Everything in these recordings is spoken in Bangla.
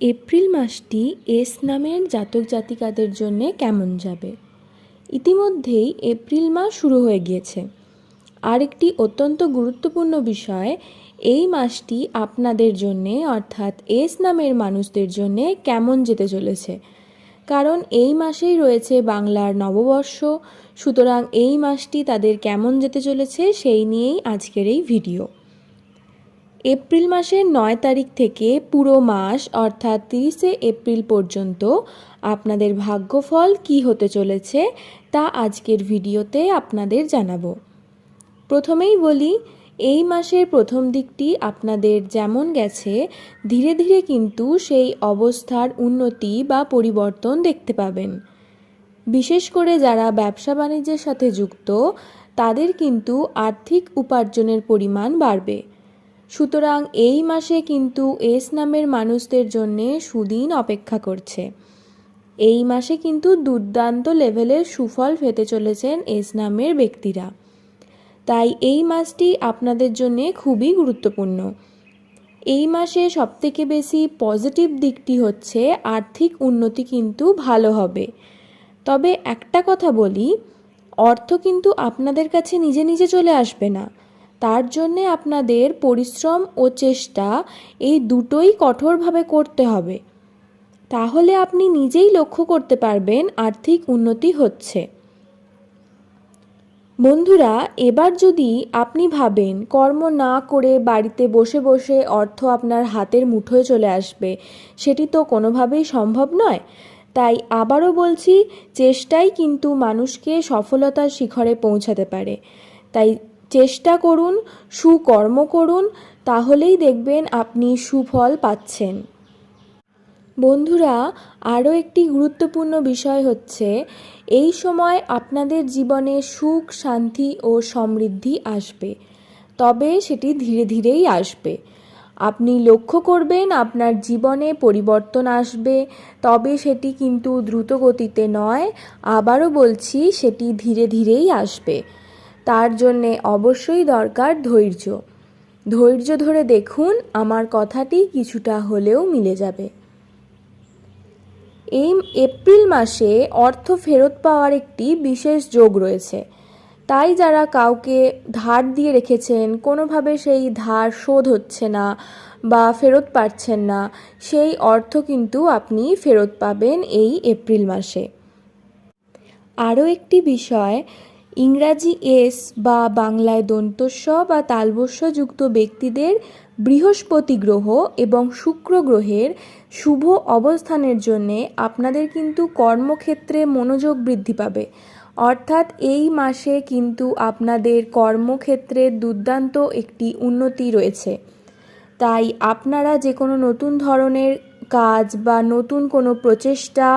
এপ্রিল মাসটি এস নামের জাতক জাতিকাদের জন্য কেমন যাবে? ইতিমধ্যেই এপ্রিল মাস শুরু হয়ে গিয়েছে। আরেকটি অত্যন্ত গুরুত্বপূর্ণ বিষয়, এই মাসটি আপনাদের জন্যে, অর্থাৎ এস নামের মানুষদের জন্যে কেমন যেতে চলেছে? কারণ এই মাসেই রয়েছে বাংলার নববর্ষ, সুতরাং এই মাসটি তাদের কেমন যেতে চলেছে সেই নিয়েই আজকের এই ভিডিও। এপ্রিল মাসের নয় তারিখ থেকে পুরো মাস, অর্থাৎ তিরিশে এপ্রিল পর্যন্ত আপনাদের ভাগ্যফল কি হতে চলেছে তা আজকের ভিডিওতে আপনাদের জানাব। প্রথমেই বলি, এই মাসের প্রথম দিকটি আপনাদের যেমন গেছে, ধীরে ধীরে কিন্তু সেই অবস্থার উন্নতি বা পরিবর্তন দেখতে পাবেন। বিশেষ করে যারা ব্যবসা বাণিজ্যের সাথে যুক্ত, তাদের কিন্তু আর্থিক উপার্জনের পরিমাণ বাড়বে। সুতরাং এই মাসে কিন্তু এস নামের মানুষদের জন্য সুদিন অপেক্ষা করছে। এই মাসে কিন্তু দুর্দান্ত লেভেলের সুফল পেতে চলেছেন এস নামের ব্যক্তিরা। তাই এই মাসটি আপনাদের জন্য খুবই গুরুত্বপূর্ণ। এই মাসে সবথেকে বেশি পজিটিভ দিকটি হচ্ছে, আর্থিক উন্নতি কিন্তু ভালো হবে। তবে একটা কথা বলি, অর্থ কিন্তু আপনাদের কাছে নিজে নিজে চলে আসবে না। তার জন্যে আপনাদের পরিশ্রম ও চেষ্টা এই দুটোই কঠোরভাবে করতে হবে। তাহলে আপনি নিজেই লক্ষ্য করতে পারবেন আর্থিক উন্নতি হচ্ছে। বন্ধুরা, এবার যদি আপনি ভাবেন কর্ম না করে বাড়িতে বসে বসে অর্থ আপনার হাতের মুঠোয় চলে আসবে, সেটি তো কোনোভাবেই সম্ভব নয়। তাই আবারও বলছি, চেষ্টাই কিন্তু মানুষকে সফলতার শিখরে পৌঁছাতে পারে। তাই চেষ্টা করুন, সুকর্ম করুন, তাহলেই দেখবেন আপনি সুফল পাচ্ছেন। বন্ধুরা, আরও একটি গুরুত্বপূর্ণ বিষয় হচ্ছে, এই সময় আপনাদের জীবনে সুখ, শান্তি ও সমৃদ্ধি আসবে। তবে সেটি ধীরে ধীরেই আসবে। আপনি লক্ষ্য করবেন আপনার জীবনে পরিবর্তন আসবে, তবে সেটি কিন্তু দ্রুত গতিতে নয়, আবারও বলছি, সেটি ধীরে ধীরেই আসবে। তার জন্যে অবশ্যই দরকার ধৈর্য। ধৈর্য ধরে দেখুন, আমার কথাটি কিছুটা হলেও মিলে যাবে। এই এপ্রিল মাসে অর্থ ফেরত পাওয়ার একটি বিশেষ যোগ রয়েছে। তাই যারা কাউকে ধার দিয়ে রেখেছেন, কোনোভাবে সেই ধার শোধ হচ্ছে না বা ফেরত পাচ্ছেন না, সেই অর্থ কিন্তু আপনি ফেরত পাবেন এই এপ্রিল মাসে। আরও একটি বিষয় ইংরাজি এস বা বাংলায় দন্তস্ব বা তালবস্য যুক্ত ব্যক্তিদের বৃহস্পতি গ্রহ এবং শুক্র গ্রহের শুভ অবস্থানের জন্যে আপনাদের কিন্তু কর্মক্ষেত্রে মনোযোগ বৃদ্ধি পাবে। অর্থাৎ এই মাসে কিন্তু আপনাদের কর্মক্ষেত্রে দুর্দান্ত একটি উন্নতি রয়েছে। তাই আপনারা যে কোনো নতুন ধরনের কাজ বা নতুন কোনো প্রচেষ্টা,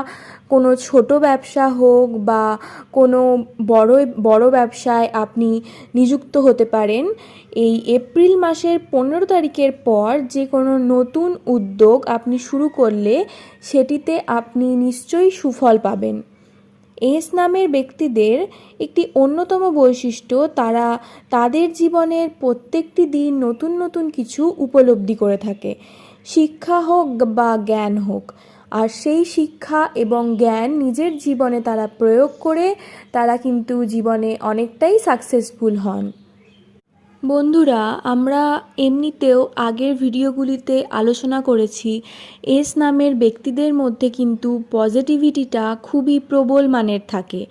কোনো ছোট ব্যবসা হোক বা কোনো বড় বড় ব্যবসায় আপনি নিযুক্ত হতে পারেন, এই এপ্রিল মাসের পনেরো তারিখের পর যে কোনো নতুন উদ্যোগ আপনি শুরু করলে সেটিতে আপনি নিশ্চয়ই সুফল পাবেন। এস নামের ব্যক্তিদের একটি অন্যতম বৈশিষ্ট্য, তারা তাদের জীবনের প্রত্যেকটি দিন নতুন নতুন কিছু উপলব্ধি করে থাকে। শিক্ষা হোক বা জ্ঞান হোক, আর সেই শিক্ষা এবং জ্ঞান নিজের জীবনে তারা প্রয়োগ করে তারা কিন্তু জীবনে অনেকটাই সাকসেসফুল হন। বন্ধুরা, আমরা এমনিতেও আগের ভিডিওগুলিতে আলোচনা করেছি, এস নামের ব্যক্তিদের মধ্যে কিন্তু পজিটিভিটিটা খুবই প্রবল মানের থাকে।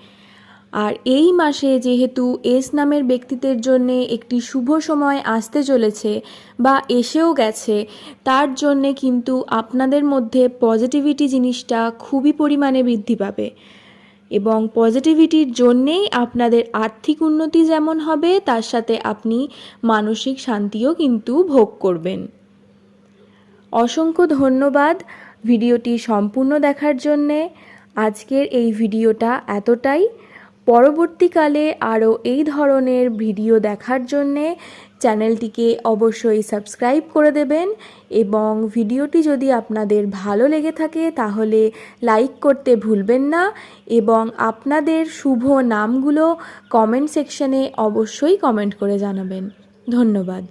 আর এই মাসে যেহেতু এস নামের ব্যক্তিদের জন্যে একটি শুভ সময় আসতে চলেছে বা এসেও গেছে, তার জন্যে কিন্তু আপনাদের মধ্যে পজিটিভিটি জিনিসটা খুবই পরিমাণে বৃদ্ধি পাবে। এবং পজিটিভিটির জন্যেই আপনাদের আর্থিক উন্নতি যেমন হবে, তার সাথে আপনি মানসিক শান্তিও কিন্তু ভোগ করবেন। অসংখ্য ধন্যবাদ ভিডিওটি সম্পূর্ণ দেখার জন্যে। আজকের এই ভিডিওটা এতটাই। পরবর্তীকালে আরও এই ধরনের ভিডিও দেখার জন্যে চ্যানেলটিকে অবশ্যই সাবস্ক্রাইব করে দেবেন এবং ভিডিওটি যদি আপনাদের ভালো লেগে থাকে তাহলে লাইক করতে ভুলবেন না এবং আপনাদের শুভ নামগুলো কমেন্ট সেকশনে অবশ্যই কমেন্ট করে জানাবেন। ধন্যবাদ।